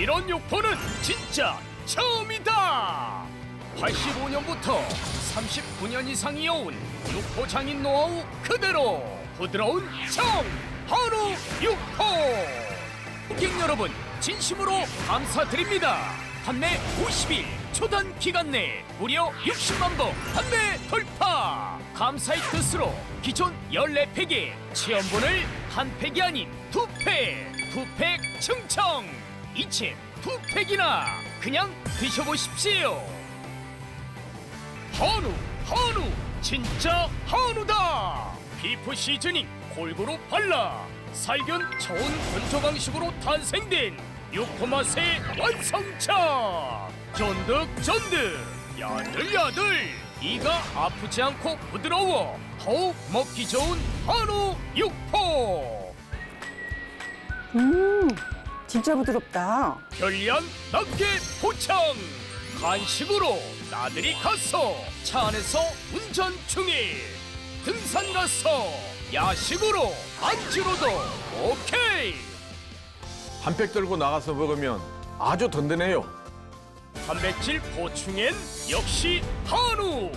이런 육포는 진짜 처음이다. 85년부터 39년 이상 이어온 육포 장인 노하우 그대로 부드러운 청 한우 육포. 고객 여러분 진심으로 감사드립니다. 판매 50일 초단 기간 내 무려 60만 번 판매 돌파. 감사의 뜻으로 기존 14팩에 체험본을 한 팩이 아닌 두 팩, 두 팩 충청. 이채 두 팩이나 그냥 드셔보십시오. 한우, 한우, 진짜 한우다. 비프 시즈닝 골고루 발라 살균 저온 건조 방식으로 탄생된 육포 맛의 완성차. 쫀득쫀득, 야들야들. 이가 아프지 않고 부드러워 더욱 먹기 좋은 한우 육포. 음, 진짜 부드럽다. 편리한 낱개 포창 간식으로 나들이 가서 차 안에서 운전 중에 등산 가서 야식으로 안주로도 오케이. 한 팩 들고 나가서 먹으면 아주 든든해요. 단백질 보충엔 역시 한우.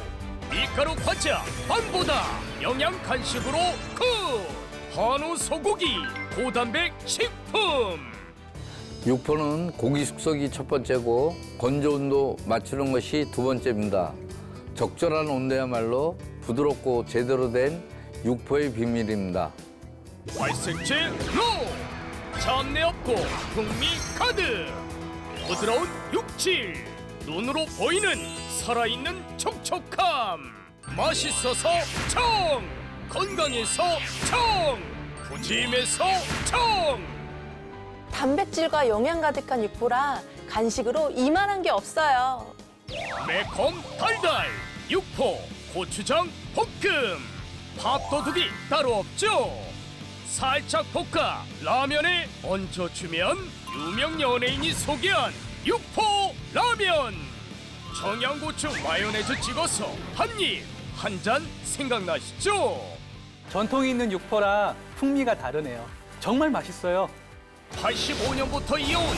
밀가루 과자 빵보다 영양 간식으로 굿. 한우 소고기 고단백 식품 육포는 고기 숙성이 첫 번째고 건조 온도 맞추는 것이 두 번째입니다. 적절한 온도야말로 부드럽고 제대로 된 육포의 비밀입니다. 발색제 로! 잡내 없고 풍미 가득 부드러운 육질! 눈으로 보이는 살아있는 촉촉함! 맛있어서 청! 건강해서 청! 푸짐해서 청 단백질과 영양 가득한 육포라 간식으로 이만한 게 없어요. 매콤 달달 육포 고추장 볶음 밥도둑이 따로 없죠 살짝 볶아 라면에 얹어주면 유명 연예인이 소개한 육포 라면 청양고추 마요네즈 찍어서 한입 한 잔 생각나시죠? 전통이 있는 육포라 풍미가 다르네요. 정말 맛있어요. 85년부터 이어온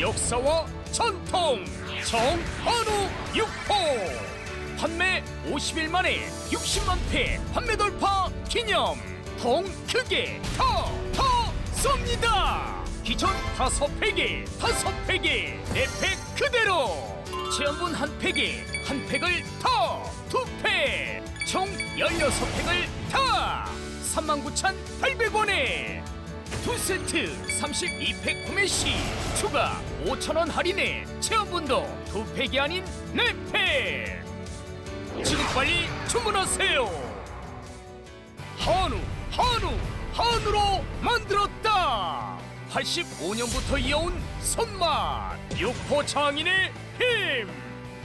역사와 전통 정한우 육포. 판매 50일 만에 60만 회 판매 돌파 기념 통 크게 더더 쏩니다. 기존 다섯 팩에 다섯 팩에 네팩 그대로. 체험분 한 팩에 한 팩을 더두팩총 16팩을 다. 39,800원에 두 세트 32팩 구매 시 추가 5,000원 할인에 체험분도 두 팩이 아닌 네 팩. 지금 빨리 주문하세요. 한우, 한우, 한우로 만들었다. 85년부터 이어온 손맛 육포 장인의 힘.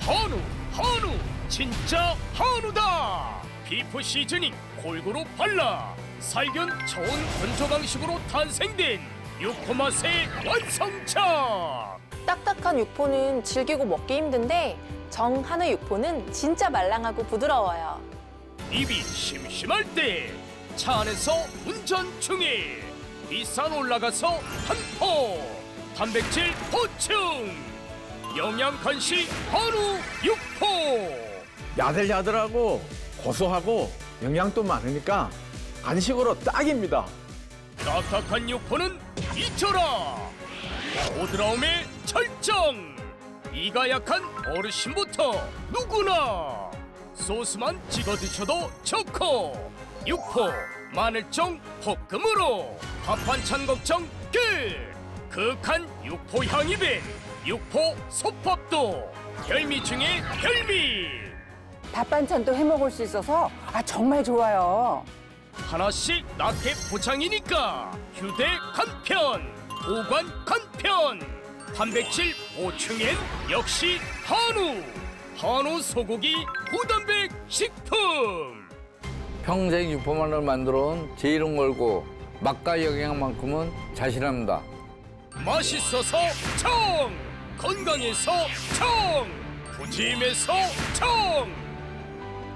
한우, 한우, 진짜 한우다. 비프 시즈닝 골고루 발라 살균 저온 건조 방식으로 탄생된 육포 맛의 완성차. 딱딱한 육포는 질기고 먹기 힘든데 정한우 육포는 진짜 말랑하고 부드러워요. 입이 심심할 때 차 안에서 운전 중에 비싼 올라가서 한포 단백질 보충 영양 간식 한우 육포 야들야들하고 고소하고 영양도 많으니까 간식으로 딱입니다. 딱딱한 육포는 잊혀라 부드러움의 절정. 이가 약한 어르신부터 누구나 소스만 찍어 드셔도 좋고 육포 마늘종 볶음으로 밥 반찬 걱정 끝. 극한 육포 향이 된 육포 솥밥도 별미 중에 별미 밥 반찬도 해 먹을 수 있어서 아 정말 좋아요. 하나씩 낱개 포장이니까 휴대 간편, 보관 간편, 단백질 보충엔 역시 한우, 한우 소고기 고단백 식품. 평생 육포만을 만들어 온 제 이름 걸고 맛과 영양만큼은 자신합니다. 맛있어서 청, 건강해서 청, 푸짐해서 청.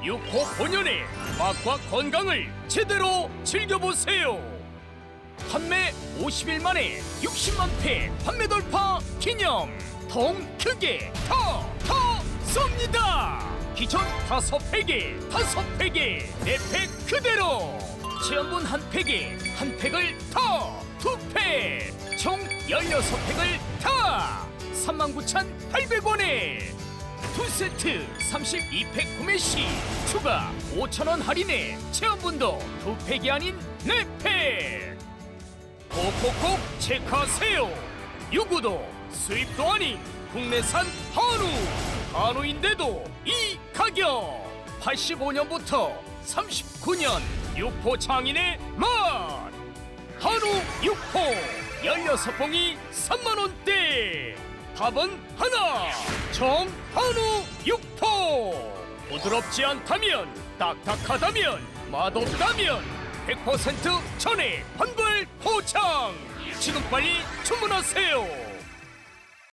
육포 본연의 맛과 건강을 제대로 즐겨보세요. 판매 50일 만에 60만 회 판매 돌파 기념. 통 크게 더 더 쏩니다. 기존 다섯 팩에 다섯 팩에 네 팩 그대로. 지원분 한 팩에 한 팩을 더 두 팩총 16팩을 다. 39,800원에 두 세트 32팩 구매 시 추가 5,000원 할인에 체험분도 두 팩이 아닌 네 팩. 꼭꼭꼭 체크하세요. 유구도 수입도 아닌 국내산 한우. 한우인데도 이 가격. 85년부터 39년 육포 장인의 맛. 한우 육포 16봉이 3만원대 답은 하나. 정한우 육포 부드럽지 않다면 딱딱하다면 맛없다면 100% 전액 환불 포장. 지금 빨리 주문하세요